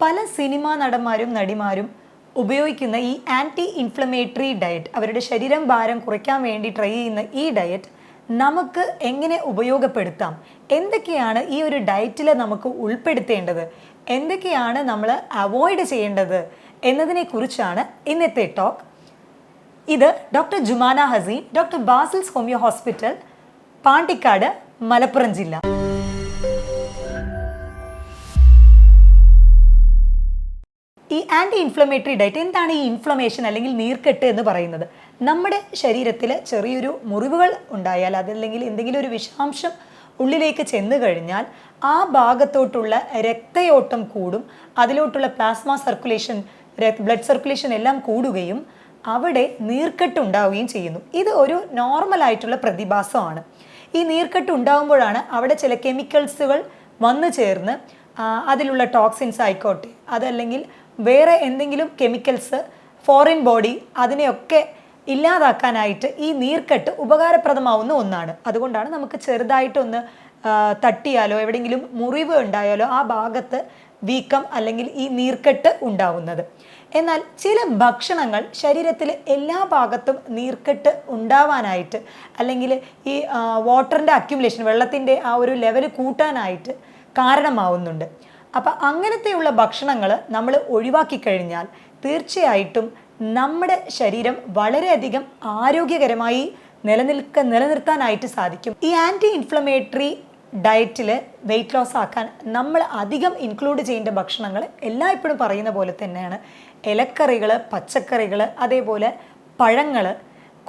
പല സിനിമാ നടന്മാരും നടിമാരും ഉപയോഗിക്കുന്ന ഈ ആന്റി ഇൻഫ്ലമേറ്ററി ഡയറ്റ് അവരുടെ ശരീരം ഭാരം കുറയ്ക്കാൻ വേണ്ടി ട്രൈ ചെയ്യുന്ന ഈ ഡയറ്റ് നമുക്ക് എങ്ങനെ ഉപയോഗപ്പെടുത്താം? എന്തൊക്കെയാണ് ഈ ഒരു ഡയറ്റിൽ നമുക്ക് ഉൾപ്പെടുത്തേണ്ടത്? എന്തൊക്കെയാണ് നമ്മൾ അവോയ്ഡ് ചെയ്യേണ്ടത്? എന്നതിനെക്കുറിച്ചാണ് ഇന്നത്തെ ടോക്ക് ഇത് doctor Jumana Haseen doctor Basil's homoeo hospital Pandikkad Malappuram ജില്ല. ആന്റി ഇൻഫ്ലമേറ്ററി ഡയറ്റ് എന്താണ് ഈ ഇൻഫ്ലമേഷൻ അല്ലെങ്കിൽ നീർക്കെട്ട് എന്ന് പറയുന്നത്? നമ്മുടെ ശരീരത്തിൽ ചെറിയൊരു മുറിവുകൾ ഉണ്ടായാൽ അതല്ലെങ്കിൽ എന്തെങ്കിലും ഒരു വിഷാംശം ഉള്ളിലേക്ക് ചെന്ന് കഴിഞ്ഞാൽ ആ ഭാഗത്തോട്ടുള്ള രക്തയോട്ടം കൂടും അതിലോട്ടുള്ള പ്ലാസ്മ സർക്കുലേഷൻ ബ്ലഡ് സർക്കുലേഷൻ എല്ലാം കൂടുകയും അവിടെ നീർക്കെട്ട് ഉണ്ടാവുകയും ചെയ്യുന്നു. ഇത് ഒരു നോർമലായിട്ടുള്ള പ്രതിഭാസമാണ്. ഈ നീർക്കെട്ട് ഉണ്ടാകുമ്പോഴാണ് അവിടെ ചില കെമിക്കൽസുകൾ വന്നു ചേർന്ന് അതിലുള്ള ടോക്സിൻസ് ആയിക്കോട്ടെ അതല്ലെങ്കിൽ വേറെ എന്തെങ്കിലും കെമിക്കൽസ് ഫോറിൻ ബോഡി അതിനെയൊക്കെ ഇല്ലാതാക്കാനായിട്ട് ഈ നീർക്കെട്ട് ഉപകാരപ്രദമാവുന്ന ഒന്നാണ്. അതുകൊണ്ടാണ് നമുക്ക് ചെറുതായിട്ടൊന്ന് തട്ടിയാലോ എവിടെയെങ്കിലും മുറിവ് ഉണ്ടായാലോ ആ ഭാഗത്ത് വീക്കം അല്ലെങ്കിൽ ഈ നീർക്കെട്ട് ഉണ്ടാവുന്നത്. എന്നാൽ ചില ഭക്ഷണങ്ങൾ ശരീരത്തിലെ എല്ലാ ഭാഗത്തും നീർക്കെട്ട് ഉണ്ടാവാനായിട്ട് അല്ലെങ്കിൽ ഈ വാട്ടറിന്റെ അക്യുമുലേഷൻ വെള്ളത്തിന്റെ ആ ഒരു ലെവൽ കൂട്ടാനായിട്ട് കാരണമാവുന്നുണ്ട്. അപ്പം അങ്ങനത്തെയുള്ള ഭക്ഷണങ്ങൾ നമ്മൾ ഒഴിവാക്കി കഴിഞ്ഞാൽ തീർച്ചയായിട്ടും നമ്മുടെ ശരീരം വളരെയധികം ആരോഗ്യകരമായി നിലനിൽക്ക നിലനിർത്താനായിട്ട് സാധിക്കും. ഈ ആന്റി ഇൻഫ്ലമേറ്ററി ഡയറ്റിൽ വെയിറ്റ് ലോസ് ആക്കാൻ നമ്മൾ അധികം ഇൻക്ലൂഡ് ചെയ്യേണ്ട ഭക്ഷണങ്ങൾ എല്ലായ്പ്പോഴും പറയുന്ന പോലെ തന്നെയാണ്. ഇലക്കറികൾ പച്ചക്കറികൾ അതേപോലെ പഴങ്ങൾ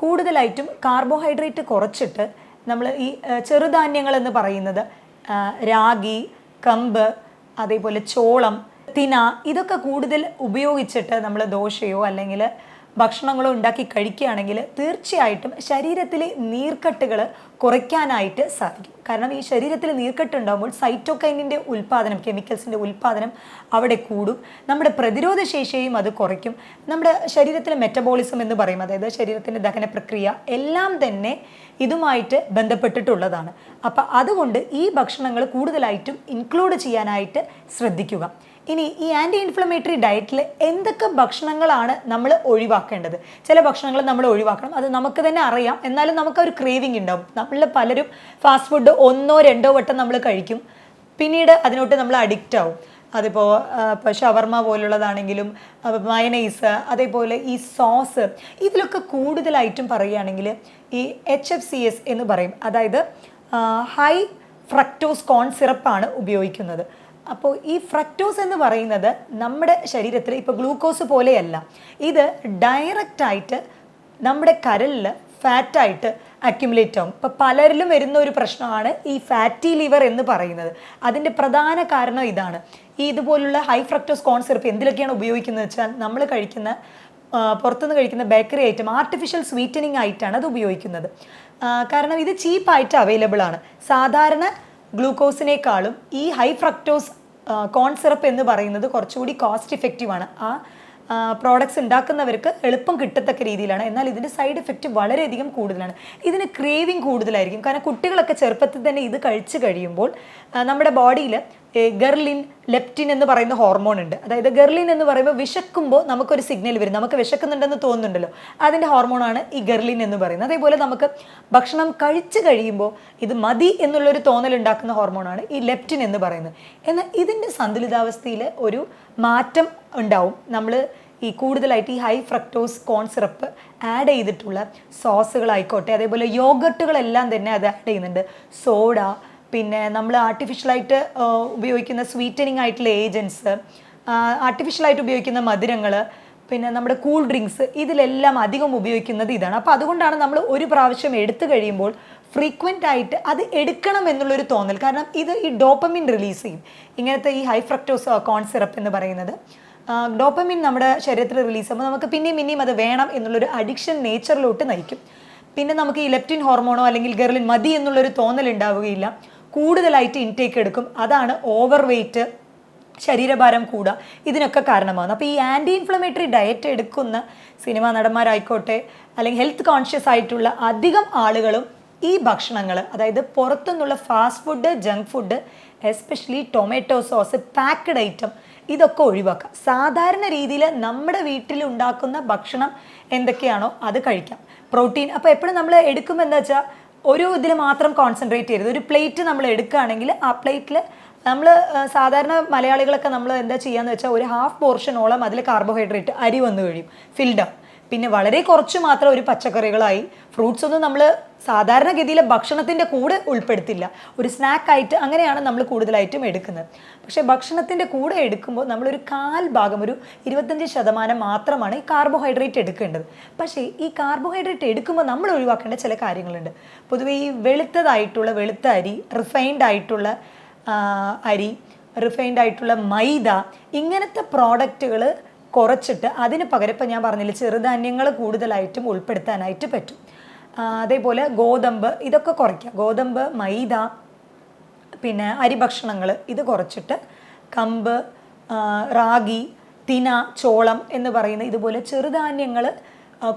കൂടുതലായിട്ടും കാർബോഹൈഡ്രേറ്റ് കുറച്ചിട്ട് നമ്മൾ ഈ ചെറുധാന്യങ്ങൾ എന്ന് പറയുന്നത് രാഗി കമ്പ് അതേപോലെ ചോളം തിന ഇതൊക്കെ കൂടുതൽ ഉപയോഗിച്ചിട്ട് നമ്മൾ ദോശയോ അല്ലെങ്കിൽ ഭക്ഷണങ്ങളോ ഉണ്ടാക്കി കഴിക്കുകയാണെങ്കിൽ തീർച്ചയായിട്ടും ശരീരത്തിലെ നീർക്കെട്ടുകൾ കുറയ്ക്കാനായിട്ട് സാധിക്കും. കാരണം ഈ ശരീരത്തിൽ നീർക്കെട്ട് ഉണ്ടാകുമ്പോൾ സൈറ്റോകൈനിന്റെ ഉൽപ്പാദനം കെമിക്കൽസിന്റെ ഉൽപ്പാദനം അവിടെ കൂടും. നമ്മുടെ പ്രതിരോധ ശേഷിയെയും അത് കുറയ്ക്കും. നമ്മുടെ ശരീരത്തിലെ മെറ്റബോളിസം എന്ന് പറയും. അതായത് ശരീരത്തിന്റെ ദഹന പ്രക്രിയ എല്ലാം തന്നെ ഇതുമായിട്ട് ബന്ധപ്പെട്ടിട്ടുള്ളതാണ്. അപ്പം അതുകൊണ്ട് ഈ ഭക്ഷണങ്ങൾ കൂടുതലായിട്ടും ഇൻക്ലൂഡ് ചെയ്യാനായിട്ട് ശ്രദ്ധിക്കുക. ഇനി ഈ ആന്റി ഇൻഫ്ലമേറ്ററി ഡയറ്റിൽ എന്തൊക്കെ ഭക്ഷണങ്ങളാണ് നമ്മൾ ഒഴിവാക്കേണ്ടത്? ചില ഭക്ഷണങ്ങൾ നമ്മൾ ഒഴിവാക്കണം. അത് നമുക്ക് തന്നെ അറിയാം. എന്നാലും നമുക്ക് ഒരു ക്രേവിങ് ഉണ്ടാവും. നമ്മൾ പലരും ഫാസ്റ്റ് ഫുഡ് ഒന്നോ രണ്ടോ വട്ടം നമ്മൾ കഴിക്കും. പിന്നീട് അതിനോട്ട് നമ്മൾ അഡിക്റ്റ് ആവും. അതിപ്പോൾ ഇപ്പോൾ ഷവർമ പോലുള്ളതാണെങ്കിലും മയനൈസ് അതേപോലെ ഈ സോസ് ഇതിലൊക്കെ കൂടുതലായിട്ടും പറയുകയാണെങ്കിൽ ഈ എച്ച് എഫ് സി എസ് എന്ന് പറയും. അതായത് ഹൈ ഫ്രക്ടോസ് കോൺ സിറപ്പാണ് ഉപയോഗിക്കുന്നത്. അപ്പോൾ ഈ ഫ്രക്ടോസ് എന്ന് പറയുന്നത് നമ്മുടെ ശരീരത്തിൽ ഇപ്പോൾ ഗ്ലൂക്കോസ് പോലെയല്ല. ഇത് ഡയറക്റ്റായിട്ട് നമ്മുടെ കരലിൽ ഫാറ്റായിട്ട് അക്യുമുലേറ്റ് ആവും. ഇപ്പോൾ പലരിലും വരുന്ന ഒരു പ്രശ്നമാണ് ഈ ഫാറ്റി ലിവർ എന്ന് പറയുന്നത്. അതിന്റെ പ്രധാന കാരണം ഇതാണ്. ഈ ഇതുപോലുള്ള ഹൈ ഫ്രക്ടോസ് കോൺ സിറപ്പ് എന്തിലൊക്കെയാണ് ഉപയോഗിക്കുന്നത് വെച്ചാൽ നമ്മൾ കഴിക്കുന്ന പുറത്തുനിന്ന് കഴിക്കുന്ന ബേക്കറി ഐറ്റം ആർട്ടിഫിഷ്യൽ സ്വീറ്റനിങ് ആയിട്ടാണ് അത് ഉപയോഗിക്കുന്നത്. കാരണം ഇത് ചീപ്പായിട്ട് അവൈലബിൾ ആണ്. സാധാരണ ഗ്ലൂക്കോസിനേക്കാളും ഈ ഹൈ ഫ്രക്ടോസ് കോൺ സിറപ്പ് എന്ന് പറയുന്നത് കുറച്ചുകൂടി കോസ്റ്റ് ഇഫക്റ്റീവ് ആണ്. ആ പ്രോഡക്ട്സ് ഉണ്ടാക്കുന്നവർക്ക് എളുപ്പം കിട്ടത്തക്ക രീതിയിലാണ്. എന്നാൽ ഇതിന്റെ സൈഡ് എഫക്റ്റ് വളരെയധികം കൂടുതലാണ്. ഇതിന് ക്രേവിങ് കൂടുതലായിരിക്കും. കാരണം കുട്ടികളൊക്കെ ചെറുപ്പത്തിൽ തന്നെ ഇത് കഴിച്ചു കഴിയുമ്പോൾ നമ്മുടെ ബോഡിയിൽ ഗെർലിൻ ലെപ്റ്റിൻ എന്ന് പറയുന്ന ഹോർമോൺ ഉണ്ട്. അതായത് ഗർലിൻ എന്ന് പറയുമ്പോൾ വിശക്കുമ്പോൾ നമുക്കൊരു സിഗ്നൽ വരും. നമുക്ക് വിശക്കുന്നുണ്ടെന്ന് തോന്നുന്നുണ്ടല്ലോ. അതിന്റെ ഹോർമോണാണ് ഈ ഗർലിൻ എന്ന് പറയുന്നത്. അതേപോലെ നമുക്ക് ഭക്ഷണം കഴിച്ചു കഴിയുമ്പോൾ ഇത് മതി എന്നുള്ളൊരു തോന്നൽ ഉണ്ടാക്കുന്ന ഹോർമോണാണ് ഈ ലെപ്റ്റിൻ എന്ന് പറയുന്നത്. എന്നാൽ ഇതിന്റെ സന്തുലിതാവസ്ഥയിൽ ഒരു മാറ്റം ഉണ്ടാവും. നമ്മൾ ഈ കൂടുതലായിട്ട് ഈ high fructose corn syrup add ചെയ്തിട്ടുള്ള സോസുകളായിക്കോട്ടെ അതേപോലെ യോഗട്ടുകളെല്ലാം തന്നെ അത് ആഡ് ചെയ്യുന്നുണ്ട്. സോഡ പിന്നെ നമ്മൾ ആർട്ടിഫിഷ്യലായിട്ട് ഉപയോഗിക്കുന്ന സ്വീറ്റനിങ് ആയിട്ടുള്ള ഏജൻസ് ആർട്ടിഫിഷ്യലായിട്ട് ഉപയോഗിക്കുന്ന മധുരങ്ങൾ പിന്നെ നമ്മുടെ കൂൾ ഡ്രിങ്ക്സ് ഇതിലെല്ലാം അധികം ഉപയോഗിക്കുന്നത് ഇതാണ്. അപ്പോൾ അതുകൊണ്ടാണ് നമ്മൾ ഒരു പ്രാവശ്യം എടുത്തു കഴിയുമ്പോൾ ഫ്രീക്വന്റ് ആയിട്ട് അത് എടുക്കണം എന്നുള്ളൊരു തോന്നൽ. കാരണം ഇത് ഈ ഡോപ്പമിൻ റിലീസ് ചെയ്യും. ഇങ്ങനത്തെ ഈ ഹൈ ഫ്രക്ടോസ് കോൺ സിറപ്പ് എന്ന് പറയുന്നത്. ഡോപ്പമിൻ നമ്മുടെ ശരീരത്തിൽ റിലീസ് ചെയ്യുമ്പോൾ നമുക്ക് പിന്നെയും പിന്നെയും അത് വേണം എന്നുള്ളൊരു അഡിക്ഷൻ നേച്ചറിലോട്ട് നയിക്കും. പിന്നെ നമുക്ക് ഈ ലെപ്റ്റിൻ ഹോർമോണോ അല്ലെങ്കിൽ ഗെർലിൻ മതി എന്നുള്ളൊരു തോന്നൽ ഉണ്ടാവുകയില്ല. കൂടുതലായിട്ട് ഇൻടേക്ക് എടുക്കും. അതാണ് ഓവർ വെയ്റ്റ് ശരീരഭാരം കൂടുക. ഇതിനൊക്കെ കാരണമാകുന്നു അപ്പോൾ ഈ ആന്റി ഇൻഫ്ലമേറ്ററി ഡയറ്റ് എടുക്കുന്ന സിനിമാ നടന്മാരായിക്കോട്ടെ അല്ലെങ്കിൽ ഹെൽത്ത് കോൺഷ്യസ് ആയിട്ടുള്ള അധികം ആളുകളും ഈ ഭക്ഷണങ്ങൾ അതായത് പുറത്തുനിന്നുള്ള fast food junk food especially tomato sauce packed item ഇതൊക്കെ ഒഴിവാക്കുക. സാധാരണ രീതിയിൽ നമ്മുടെ വീട്ടിൽ ഉണ്ടാക്കുന്ന ഭക്ഷണം എന്തൊക്കെയാണോ അത് കഴിക്കാം. പ്രോട്ടീൻ. അപ്പോൾ എപ്പോഴും നമ്മൾ എടുക്കുമ്പോൾ എന്താ വെച്ചാൽ ഒരു ഇതിൽ മാത്രം കോൺസെൻട്രേറ്റ് ചെയ്യരുത്. ഒരു പ്ലേറ്റ് നമ്മൾ എടുക്കുകയാണെങ്കിൽ ആ പ്ലേറ്റിൽ നമ്മൾ സാധാരണ മലയാളികളൊക്കെ നമ്മൾ എന്താ ചെയ്യാന്ന് വെച്ചാൽ ഒരു ഹാഫ് പോർഷനോളം അതിൽ കാർബോഹൈഡ്രേറ്റ് അരി വന്നു കഴിയും. ഫിൽഡ് പിന്നെ വളരെ കുറച്ച് മാത്രം ഒരു പച്ചക്കറികളായി ഫ്രൂട്ട്സ് ഒന്നും നമ്മൾ സാധാരണഗതിയിലെ ഭക്ഷണത്തിന്റെ കൂടെ ഉൾപ്പെടുത്തില്ല. ഒരു സ്നാക്കായിട്ട് അങ്ങനെയാണ് നമ്മൾ കൂടുതലായിട്ടും എടുക്കുന്നത്. പക്ഷേ ഭക്ഷണത്തിന്റെ കൂടെ എടുക്കുമ്പോൾ നമ്മളൊരു കാൽ ഭാഗം ഒരു ഇരുപത്തഞ്ച് ശതമാനം മാത്രമാണ് ഈ കാർബോഹൈഡ്രേറ്റ് എടുക്കേണ്ടത്. പക്ഷേ ഈ കാർബോഹൈഡ്രേറ്റ് എടുക്കുമ്പോൾ നമ്മൾ ഒഴിവാക്കേണ്ട ചില കാര്യങ്ങളുണ്ട്. പൊതുവേ ഈ വെളുത്തതായിട്ടുള്ള വെളുത്ത അരി റിഫൈൻഡ് ആയിട്ടുള്ള അരി റിഫൈൻഡ് ആയിട്ടുള്ള മൈദ ഇങ്ങനത്തെ പ്രോഡക്റ്റുകൾ കുറച്ചിട്ട് അതിന് പകരം ഇപ്പം ഞാൻ പറഞ്ഞില്ല ചെറുധാന്യങ്ങൾ കൂടുതലായിട്ടും ഉൾപ്പെടുത്താനായിട്ട് പറ്റും. അതേപോലെ ഗോതമ്പ് ഇതൊക്കെ കുറയ്ക്കുക ഗോതമ്പ് മൈദ പിന്നെ അരിഭക്ഷണങ്ങൾ ഇത് കുറച്ചിട്ട് കമ്പ് റാഗി തിന ചോളം എന്ന് പറയുന്ന ഇതുപോലെ ചെറുധാന്യങ്ങൾ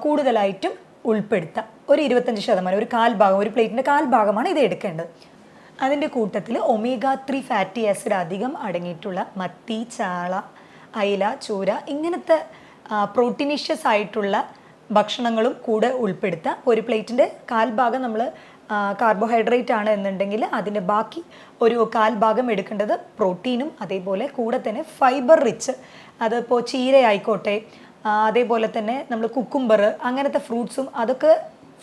കൂടുതലായിട്ടും ഉൾപ്പെടുത്താം. ഒരു ഇരുപത്തഞ്ച് ശതമാനം ഒരു കാൽ ഭാഗം ഒരു പ്ലേറ്റിന്റെ കാൽ ഭാഗമാണ് ഇത് എടുക്കേണ്ടത്. അതിന്റെ കൂട്ടത്തിൽ ഒമേഗ ത്രീ ഫാറ്റി ആസിഡ് അധികം അടങ്ങിയിട്ടുള്ള മത്തി ചാള അയില ചൂര ഇങ്ങനത്തെ പ്രോട്ടീനിഷ്യസ് ആയിട്ടുള്ള ഭക്ഷണങ്ങളും കൂടെ ഉൾപ്പെടുത്താം. ഒരു പ്ലേറ്റിന്റെ കാൽഭാഗം നമ്മൾ കാർബോഹൈഡ്രേറ്റ് ആണ് എന്നുണ്ടെങ്കിൽ അതിന്റെ ബാക്കി ഒരു കാൽ ഭാഗം എടുക്കേണ്ടത് പ്രോട്ടീനും അതേപോലെ കൂടെ തന്നെ ഫൈബർ റിച്ച് അതിപ്പോൾ ചീര ആയിക്കോട്ടെ അതേപോലെ തന്നെ നമ്മൾ കുക്കുംബർ അങ്ങനത്തെ ഫ്രൂട്ട്സും അതൊക്കെ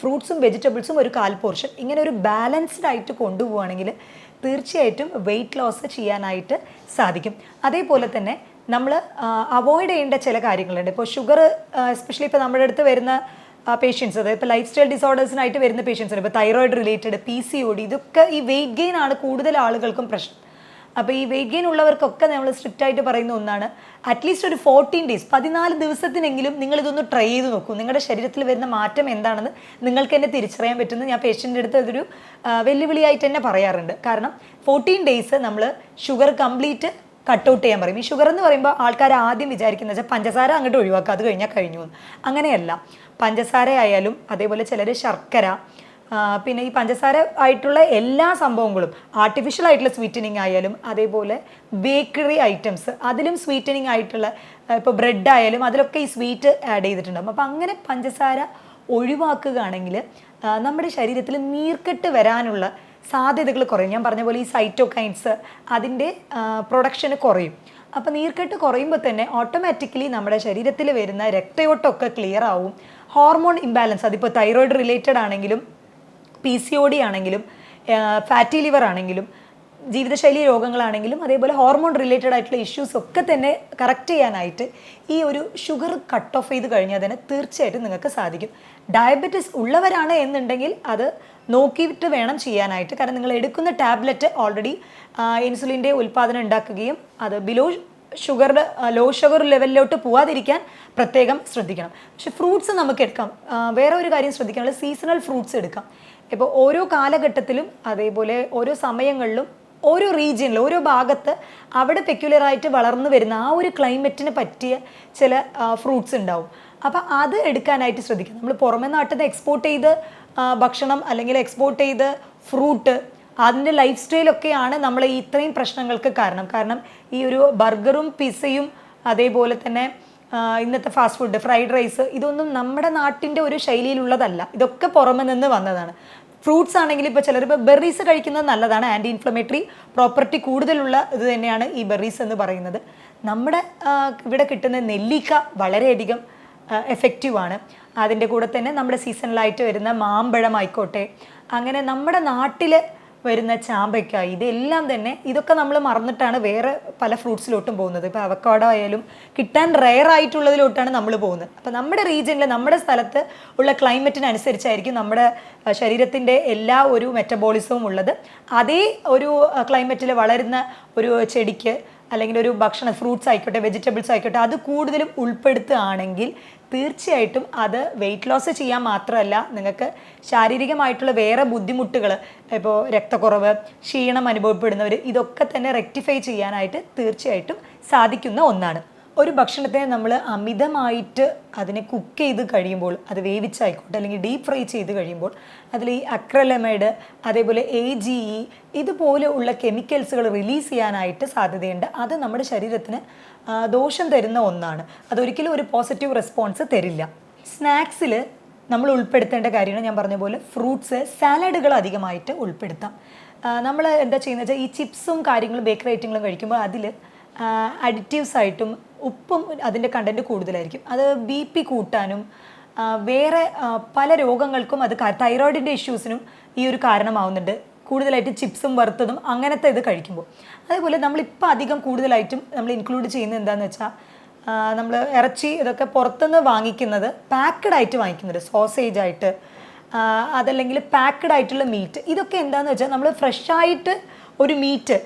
ഫ്രൂട്ട്സും വെജിറ്റബിൾസും ഒരു കാൽ പോർഷൻ ഇങ്ങനെ ഒരു ബാലൻസ്ഡ് ആയിട്ട് കൊണ്ടുപോവുകയാണെങ്കിൽ തീർച്ചയായിട്ടും വെയിറ്റ് ലോസ് ചെയ്യാനായിട്ട് സാധിക്കും. അതേപോലെ തന്നെ നമ്മൾ അവോയ്ഡ് ചെയ്യേണ്ട ചില കാര്യങ്ങളുണ്ട്. ഇപ്പോൾ ഷുഗർ എസ്പെഷ്യലി ഇപ്പോൾ നമ്മുടെ അടുത്ത് വരുന്ന പേഷ്യൻസ് അതായത് ഇപ്പോൾ ലൈഫ് സ്റ്റൈൽ ഡിസോർഡേഴ്സിനായിട്ട് വരുന്ന പേഷ്യൻസ് ഇപ്പോൾ thyroid related P C O D ഇതൊക്കെ ഈ വെയിറ്റ് ഗെയിൻ ആണ് കൂടുതൽ ആളുകൾക്കും പ്രശ്നം. അപ്പോൾ ഈ വെയിറ്റ് ഗെയിൻ ഉള്ളവർക്കൊക്കെ നമ്മൾ സ്ട്രിക്റ്റ് ആയിട്ട് പറയുന്ന ഒന്നാണ് അറ്റ്ലീസ്റ്റ് ഒരു ഫോർട്ടീൻ ഡേയ്സ് പതിനാല് ദിവസത്തിനെങ്കിലും നിങ്ങൾ ഇതൊന്ന് ട്രൈ ചെയ്ത് നോക്കൂ. നിങ്ങളുടെ ശരീരത്തിൽ വരുന്ന മാറ്റം എന്താണെന്ന് നിങ്ങൾക്ക് തന്നെ തിരിച്ചറിയാൻ പറ്റുന്നത് ഞാൻ പേഷ്യന്റെ അടുത്ത് അതൊരു വെല്ലുവിളിയായിട്ട് തന്നെ പറയാറുണ്ട്. കാരണം ഫോർട്ടീൻ ഡേയ്സ് നമ്മൾ ഷുഗർ കംപ്ലീറ്റ് കട്ട് ഔട്ട് ചെയ്യാൻ പറയും. ഈ ഷുഗർ എന്ന് പറയുമ്പോൾ ആൾക്കാർ ആദ്യം വിചാരിക്കുന്നത് വെച്ചാൽ പഞ്ചസാര അങ്ങോട്ട് ഒഴിവാക്കുക അത് കഴിഞ്ഞാൽ കഴിഞ്ഞു അങ്ങനെയല്ല. പഞ്ചസാര ആയാലും അതേപോലെ ചിലർ ശർക്കര പിന്നെ ഈ പഞ്ചസാര ആയിട്ടുള്ള എല്ലാ സംഭവങ്ങളും ആർട്ടിഫിഷ്യൽ ആയിട്ടുള്ള സ്വീറ്റനിങ് ആയാലും അതേപോലെ ബേക്കറി ഐറ്റംസ് അതിലും സ്വീറ്റനിങ് ആയിട്ടുള്ള ഇപ്പോൾ ബ്രെഡ് ആയാലും അതിലൊക്കെ ഈ സ്വീറ്റ് ആഡ് ചെയ്തിട്ടുണ്ടാകും അപ്പോൾ അങ്ങനെ പഞ്ചസാര ഒഴിവാക്കുകയാണെങ്കിൽ നമ്മുടെ ശരീരത്തിൽ നീർക്കെട്ട് വരാനുള്ള സാധ്യതകൾ കുറയും. ഞാൻ പറഞ്ഞ പോലെ ഈ സൈറ്റോകൈൻസ് അതിന്റെ പ്രൊഡക്ഷന് കുറയും. അപ്പോൾ നീർക്കെട്ട് കുറയുമ്പോൾ തന്നെ ഓട്ടോമാറ്റിക്കലി നമ്മുടെ ശരീരത്തിൽ വരുന്ന രക്തയോട്ടമൊക്കെ ക്ലിയർ ആവും. ഹോർമോൺ ഇംബാലൻസ് അതിപ്പോൾ തൈറോയിഡ് റിലേറ്റഡ് ആണെങ്കിലും പി സി ഒ ഡി ആണെങ്കിലും ഫാറ്റി ലിവർ ആണെങ്കിലും ജീവിതശൈലി രോഗങ്ങളാണെങ്കിലും അതേപോലെ ഹോർമോൺ റിലേറ്റഡ് ആയിട്ടുള്ള ഇഷ്യൂസ് ഒക്കെ തന്നെ കറക്റ്റ് ചെയ്യാനായിട്ട് ഈ ഒരു ഷുഗർ കട്ട് ഓഫ് ചെയ്ത് കഴിഞ്ഞാൽ തന്നെ തീർച്ചയായിട്ടും നിങ്ങൾക്ക് സാധിക്കും. ഡയബറ്റിസ് ഉള്ളവരാണ് എന്നുണ്ടെങ്കിൽ അത് നോക്കിയിട്ട് വേണം ചെയ്യാനായിട്ട്. കാരണം നിങ്ങൾ എടുക്കുന്ന ടാബ്ലറ്റ് ഓൾറെഡി ഇൻസുലിന്റെ ഉൽപ്പാദനം ഉണ്ടാക്കുകയും അത് ബിലോ ഷുഗറുടെ ലോ ഷുഗർ ലെവലിലോട്ട് പോവാതിരിക്കാൻ പ്രത്യേകം ശ്രദ്ധിക്കണം. പക്ഷെ ഫ്രൂട്ട്സ് നമുക്ക് എടുക്കാം. വേറെ ഒരു കാര്യം ശ്രദ്ധിക്കാനുള്ള സീസണൽ ഫ്രൂട്ട്സ് എടുക്കാം. ഇപ്പോൾ ഓരോ കാലഘട്ടത്തിലും അതേപോലെ ഓരോ സമയങ്ങളിലും ഓരോ റീജിയനിൽ ഓരോ ഭാഗത്ത് അവിടെ പെക്യുലറായിട്ട് വളർന്നു വരുന്ന ആ ഒരു ക്ലൈമറ്റിന് പറ്റിയ ചില ഫ്രൂട്ട്സ് ഉണ്ടാവും. അപ്പോൾ അത് എടുക്കാനായിട്ട് ശ്രദ്ധിക്കണം. നമ്മൾ പുറമെ നാട്ടിൽ നിന്ന് എക്സ്പോർട്ട് ചെയ്ത് ഭക്ഷണം അല്ലെങ്കിൽ എക്സ്പോർട്ട് ചെയ്ത് ഫ്രൂട്ട് അതിന്റെ ലൈഫ് സ്റ്റൈലൊക്കെയാണ് നമ്മൾ ഇത്രയും പ്രശ്നങ്ങൾക്ക് കാരണം. കാരണം ഈ ഒരു ബർഗറും പിസയും അതേപോലെ തന്നെ ഇന്നത്തെ ഫാസ്റ്റ് ഫുഡ് ഫ്രൈഡ് റൈസ് ഇതൊന്നും നമ്മുടെ നാട്ടിന്റെ ഒരു ശൈലിയിലുള്ളതല്ല. ഇതൊക്കെ പുറമെ നിന്ന് വന്നതാണ്. ഫ്രൂട്ട്സ് ആണെങ്കിൽ ഇപ്പോൾ ചിലർ ഇപ്പോൾ ബെറീസ് കഴിക്കുന്നത് നല്ലതാണ്. ആന്റി ഇൻഫ്ലമേറ്ററി പ്രോപ്പർട്ടി കൂടുതലുള്ള ഇത് തന്നെയാണ് ഈ ബെറീസ് എന്ന് പറയുന്നത്. നമ്മുടെ ഇവിടെ കിട്ടുന്ന നെല്ലിക്ക വളരെയധികം എഫക്റ്റീവ് ആണ്. അതിന്റെ കൂടെ തന്നെ നമ്മുടെ സീസണലായിട്ട് വരുന്ന മാമ്പഴം ആയിക്കോട്ടെ അങ്ങനെ നമ്മുടെ നാട്ടിൽ വരുന്ന ചാമ്പയ്ക്ക ഇതെല്ലാം തന്നെ ഇതൊക്കെ നമ്മൾ മറന്നിട്ടാണ് വേറെ പല ഫ്രൂട്ട്സിലോട്ടും പോകുന്നത്. ഇപ്പോൾ അവക്കാഡോ ആയാലും കിട്ടാൻ റെയർ ആയിട്ടുള്ളതിലോട്ടാണ് നമ്മൾ പോകുന്നത്. അപ്പോൾ നമ്മുടെ റീജിയനിൽ നമ്മുടെ സ്ഥലത്ത് ഉള്ള ക്ലൈമറ്റിനനുസരിച്ചായിരിക്കും നമ്മുടെ ശരീരത്തിന്റെ എല്ലാ ഒരു മെറ്റബോളിസവും ഉള്ളത്. അതേ ഒരു ക്ലൈമറ്റിൽ വളരുന്ന ഒരു ചെടിക്ക് അല്ലെങ്കിൽ ഒരു ഭക്ഷണ ഫ്രൂട്ട്സ് ആയിക്കോട്ടെ വെജിറ്റബിൾസ് ആയിക്കോട്ടെ അത് കൂടുതലും ഉൾപ്പെടുത്തുകയാണെങ്കിൽ തീർച്ചയായിട്ടും അത് വെയിറ്റ് ലോസ് ചെയ്യാൻ മാത്രമല്ല നിങ്ങൾക്ക് ശാരീരികമായിട്ടുള്ള വേറെ ബുദ്ധിമുട്ടുകൾ ഇപ്പോൾ രക്തക്കുറവ് ക്ഷീണം അനുഭവപ്പെടുന്നവർ ഇതൊക്കെ തന്നെ റെക്ടിഫൈ ചെയ്യാനായിട്ട് തീർച്ചയായിട്ടും സാധിക്കുന്ന ഒന്നാണ്. ഒരു ഭക്ഷണത്തെ നമ്മൾ അമിതമായിട്ട് അതിനെ കുക്ക് ചെയ്ത് കഴിയുമ്പോൾ അത് വേവിച്ചായിക്കോട്ടെ അല്ലെങ്കിൽ ഡീപ്പ് ഫ്രൈ ചെയ്ത് കഴിയുമ്പോൾ അതിൽ ഈ അക്രലമൈഡ് അതേപോലെ എ ജി ഇ ഇതുപോലെ ഉള്ള കെമിക്കൽസുകൾ റിലീസ് ചെയ്യാനായിട്ട് സാധ്യതയുണ്ട്. അത് നമ്മുടെ ശരീരത്തിന് ദോഷം തരുന്ന ഒന്നാണ്. അതൊരിക്കലും ഒരു പോസിറ്റീവ് റെസ്പോൺസ് തരില്ല. സ്നാക്സിൽ നമ്മൾ ഉൾപ്പെടുത്തേണ്ട കാര്യങ്ങൾ ഞാൻ പറഞ്ഞ പോലെ ഫ്രൂട്ട്സ് സാലഡുകൾ അധികമായിട്ട് ഉൾപ്പെടുത്താം. നമ്മൾ എന്താ ചെയ്യുന്നത് വെച്ചാൽ ഈ ചിപ്സും കാര്യങ്ങളും ബേക്കറി ഐറ്റങ്ങളും കഴിക്കുമ്പോൾ അതിൽ അഡിറ്റീവ്സ് ആയിട്ടും ഉപ്പും അതിന്റെ കണ്ടന്റ് കൂടുതലായിരിക്കും. അത് ബി പി കൂട്ടാനും വേറെ പല രോഗങ്ങൾക്കും അത് തൈറോയിഡിന്റെ ഇഷ്യൂസിനും ഈ ഒരു കാരണമാവുന്നുണ്ട്. കൂടുതലായിട്ട് ചിപ്സും വറുത്തതും അങ്ങനത്തെ ഇത് കഴിക്കുമ്പോൾ. അതേപോലെ നമ്മളിപ്പോൾ അധികം കൂടുതലായിട്ടും നമ്മൾ ഇൻക്ലൂഡ് ചെയ്യുന്നത് എന്താണെന്ന് വെച്ചാൽ നമ്മൾ ഇറച്ചി ഇതൊക്കെ പുറത്തുനിന്ന് വാങ്ങിക്കുന്നത് പാക്കഡ് ആയിട്ട് വാങ്ങിക്കുന്നുണ്ട്. സോസേജ് ആയിട്ട് അതല്ലെങ്കിൽ പാക്കഡ് ആയിട്ടുള്ള മീറ്റ് ഇതൊക്കെ എന്താണെന്ന് വെച്ചാൽ നമ്മൾ ഫ്രഷായിട്ട് ഒരു മീറ്റ്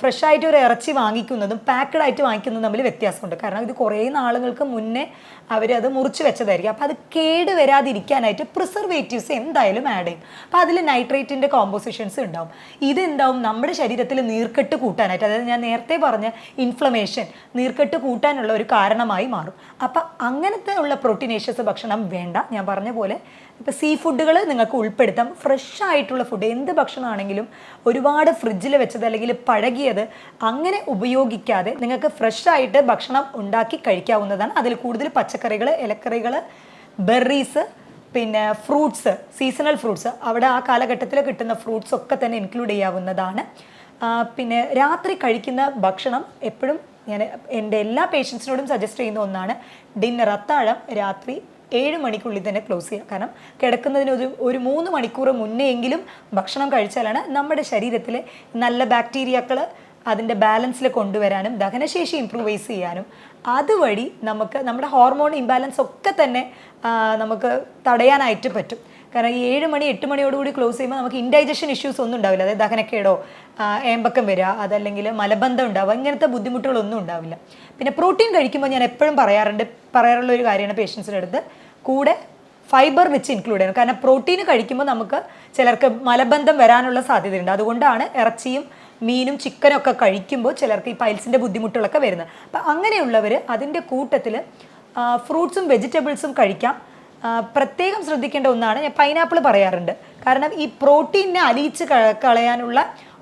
ഫ്രഷ് ആയിട്ട് ഒരു ഇറച്ചി വാങ്ങിക്കുന്നതും പാക്കഡ് ആയിട്ട് വാങ്ങിക്കുന്നതും തമ്മിൽ വ്യത്യാസമുണ്ട്. കാരണം ഇത് കുറേ നാളുകൾക്ക് മുന്നേ അത് മുറിച്ച് വെച്ചതായിരിക്കും. അപ്പോൾ അത് കേട് വരാതിരിക്കാനായിട്ട് പ്രിസർവേറ്റീവ്സ് എന്തായാലും ആഡ് ചെയ്യും. അപ്പോൾ അതിൽ നൈട്രേറ്റിന്റെ കോമ്പോസിഷൻസ് ഉണ്ടാവും. ഇതെന്താവും? നമ്മുടെ ശരീരത്തിൽ നീർക്കെട്ട് കൂട്ടാനായിട്ട് അതായത് ഞാൻ നേരത്തെ പറഞ്ഞ ഇൻഫ്ലമേഷൻ നീർക്കെട്ട് കൂട്ടാനുള്ള ഒരു കാരണമായി മാറും. അപ്പോൾ അങ്ങനത്തെ ഉള്ള പ്രോട്ടീനേഷ്യസ് ഭക്ഷണം വേണ്ട. ഞാൻ പറഞ്ഞ പോലെ ഇപ്പോൾ സീ ഫുഡുകൾ നിങ്ങൾക്ക് ഉൾപ്പെടുത്താം. ഫ്രഷ് ആയിട്ടുള്ള ഫുഡ് എന്ത് ഭക്ഷണമാണെങ്കിലും ഒരുപാട് ഫ്രിഡ്ജിൽ വെച്ചത് അല്ലെങ്കിൽ പഴകിയത് അങ്ങനെ ഉപയോഗിക്കാതെ നിങ്ങൾക്ക് ഫ്രഷ് ആയിട്ട് ഭക്ഷണം ഉണ്ടാക്കി കഴിക്കാവുന്നതാണ്. അതിൽ കൂടുതൽ പച്ചക്കറികൾ ഇലക്കറികൾ ബെറീസ് പിന്നെ ഫ്രൂട്ട്സ് സീസണൽ ഫ്രൂട്ട്സ് അവിടെ ആ കാലഘട്ടത്തിൽ കിട്ടുന്ന ഫ്രൂട്ട്സ് ഒക്കെ തന്നെ ഇൻക്ലൂഡ് ചെയ്യാവുന്നതാണ്. പിന്നെ രാത്രി കഴിക്കുന്ന ഭക്ഷണം എപ്പോഴും ഞാൻ എന്റെ എല്ലാ പേഷ്യൻസിനോടും സജസ്റ്റ് ചെയ്യുന്ന ഒന്നാണ്. ഡിന്നർ അത്താഴം രാത്രി ഏഴ് മണിക്കുള്ളിൽ തന്നെ ക്ലോസ് ചെയ്യുക കാരണം കിടക്കുന്നതിന് ഒരു ഒരു മൂന്ന് മണിക്കൂർ മുന്നേ എങ്കിലും ഭക്ഷണം കഴിച്ചാലാണ് നമ്മുടെ ശരീരത്തിലെ നല്ല ബാക്ടീരിയകൾ അതിന്റെ ബാലൻസിൽ കൊണ്ടുവരാനും ദഹനശേഷി ഇമ്പ്രൂവൈസ് ചെയ്യാനും. അതുവഴി നമുക്ക് നമ്മുടെ ഹോർമോൺ ഇംബാലൻസ് ഒക്കെ തന്നെ നമുക്ക് തടയാനായിട്ട് പറ്റും. കാരണം ഈ ഏഴ് മണി എട്ട് മണിയോടുകൂടി ക്ലോസ് ചെയ്യുമ്പോൾ നമുക്ക് ഇൻഡൈജഷൻ ഇഷ്യൂസ് ഒന്നും ഉണ്ടാവില്ല. അതായത് ദഹനക്കേടോ ഏമ്പക്കം വരിക അതല്ലെങ്കിൽ മലബന്ധം ഉണ്ടാവുക ഇങ്ങനത്തെ ബുദ്ധിമുട്ടുകളൊന്നും ഉണ്ടാവില്ല. പിന്നെ പ്രോട്ടീൻ കഴിക്കുമ്പോൾ ഞാൻ എപ്പോഴും പറയാറുണ്ട് പറയാറുള്ള ഒരു കാര്യമാണ് പേഷ്യൻസിന്റെ അടുത്ത്. കൂടെ ഫൈബർ വെച്ച് ഇൻക്ലൂഡ് ചെയ്യണം. കാരണം പ്രോട്ടീൻ കഴിക്കുമ്പോൾ നമുക്ക് ചിലർക്ക് മലബന്ധം വരാനുള്ള സാധ്യതയുണ്ട്. അതുകൊണ്ടാണ് ഇറച്ചിയും മീനും ചിക്കനും ഒക്കെ കഴിക്കുമ്പോൾ ചിലർക്ക് ഈ പൈൽസിന്റെ ബുദ്ധിമുട്ടുകളൊക്കെ വരുന്നത്. അപ്പം അങ്ങനെയുള്ളവർ അതിന്റെ കൂട്ടത്തിൽ ഫ്രൂട്ട്സും വെജിറ്റബിൾസും കഴിക്കാം. പ്രത്യേകം ശ്രദ്ധിക്കേണ്ട ഒന്നാണ് ഞാൻ പൈനാപ്പിൾ പറയാറുണ്ട്. കാരണം ഈ പ്രോട്ടീനെ അലിയിച്ച് കളയാനുള്ള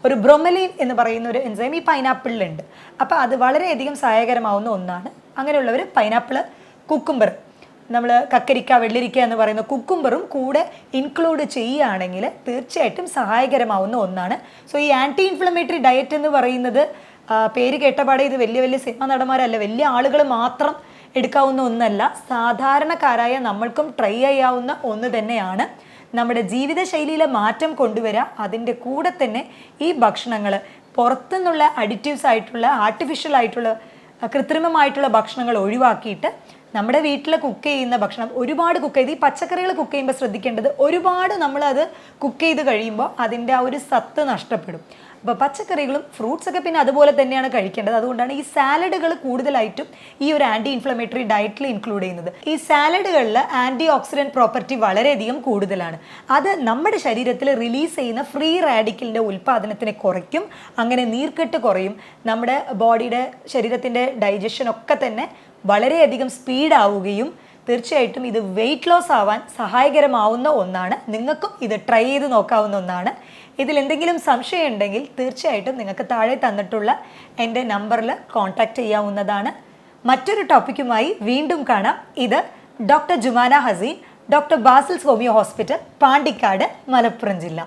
ഒരു ബ്രൊമലീൻ എന്ന് പറയുന്ന ഒരു എൻസൈം ഈ പൈനാപ്പിളിലുണ്ട് അപ്പോൾ അത് വളരെയധികം സഹായകരമാവുന്ന ഒന്നാണ്. അങ്ങനെയുള്ളവർ പൈനാപ്പിൾ കുക്കുംബർ നമ്മൾ കക്കരിക്ക വെള്ളിരിക്ക എന്ന് പറയുന്ന കുക്കുംബറും കൂടെ ഇൻക്ലൂഡ് ചെയ്യുകയാണെങ്കിൽ തീർച്ചയായിട്ടും സഹായകരമാവുന്ന ഒന്നാണ്. സോ ഈ ആന്റി ഇൻഫ്ലമേറ്ററി ഡയറ്റ് എന്ന് പറയുന്നത് പേര് കേട്ടപാടെ ഇത് വലിയ വലിയ സിനിമ നടന്മാരല്ല വലിയ ആളുകൾ മാത്രം എടുക്കാവുന്ന ഒന്നല്ല സാധാരണക്കാരായ നമ്മൾക്കും ട്രൈ ചെയ്യാവുന്ന ഒന്ന് തന്നെയാണ്. നമ്മുടെ ജീവിതശൈലിയിലെ മാറ്റം കൊണ്ടുവരിക അതിന്റെ കൂടെ തന്നെ ഈ ഭക്ഷണങ്ങൾ പുറത്തുനിന്നുള്ള അഡിറ്റീവ്സ് ആയിട്ടുള്ള ആർട്ടിഫിഷ്യൽ ആയിട്ടുള്ള കൃത്രിമമായിട്ടുള്ള ഭക്ഷണങ്ങൾ ഒഴിവാക്കിയിട്ട് നമ്മുടെ വീട്ടിൽ കുക്ക് ചെയ്യുന്ന ഭക്ഷണം ഒരുപാട് കുക്ക് ചെയ്ത് ഈ പച്ചക്കറികൾ കുക്ക് ചെയ്യുമ്പോൾ ശ്രദ്ധിക്കേണ്ടത് ഒരുപാട് നമ്മളത് കുക്ക് ചെയ്ത് കഴിയുമ്പോൾ അതിന്റെ ആ ഒരു സത്ത് നഷ്ടപ്പെടും. അപ്പോൾ പച്ചക്കറികളും ഫ്രൂട്ട്സ് ഒക്കെ പിന്നെ അതുപോലെ തന്നെയാണ് കഴിക്കേണ്ടത്. അതുകൊണ്ടാണ് ഈ സാലഡുകൾ കൂടുതലായിട്ടും ഈ ഒരു ആന്റി ഇൻഫ്ലമേറ്ററി ഡയറ്റിൽ ഇൻക്ലൂഡ് ചെയ്യുന്നത്. ഈ സാലഡുകളിൽ ആന്റി ഓക്സിഡന്റ് പ്രോപ്പർട്ടി വളരെയധികം കൂടുതലാണ്. അത് നമ്മുടെ ശരീരത്തിൽ റിലീസ് ചെയ്യുന്ന ഫ്രീ റാഡിക്കലിന്റെ ഉൽപ്പാദനത്തിനെ കുറയ്ക്കും അങ്ങനെ നീർക്കെട്ട് കുറയും നമ്മുടെ ബോഡിയുടെ ശരീരത്തിന്റെ ഡൈജഷൻ ഒക്കെ തന്നെ വളരെയധികം സ്പീഡ് ആവുകയും തീർച്ചയായിട്ടും ഇത് വെയിറ്റ് ലോസ് ആവാൻ സഹായകരമാവുന്ന ഒന്നാണ്. നിങ്ങൾക്കും ഇത് ട്രൈ ചെയ്ത് നോക്കാവുന്ന ഒന്നാണ്. ഇതിൽ എന്തെങ്കിലും സംശയം ഉണ്ടെങ്കിൽ തീർച്ചയായിട്ടും നിങ്ങൾക്ക് താഴെ തന്നിട്ടുള്ള എന്റെ നമ്പറിൽ കോൺടാക്റ്റ് ചെയ്യാവുന്നതാണ്. മറ്റൊരു ടോപ്പിക്കുമായി വീണ്ടും കാണാം. ഇത് doctor Jumana Haseen doctor Basil's homeo hospital Pandikkad Malappuram ജില്ല.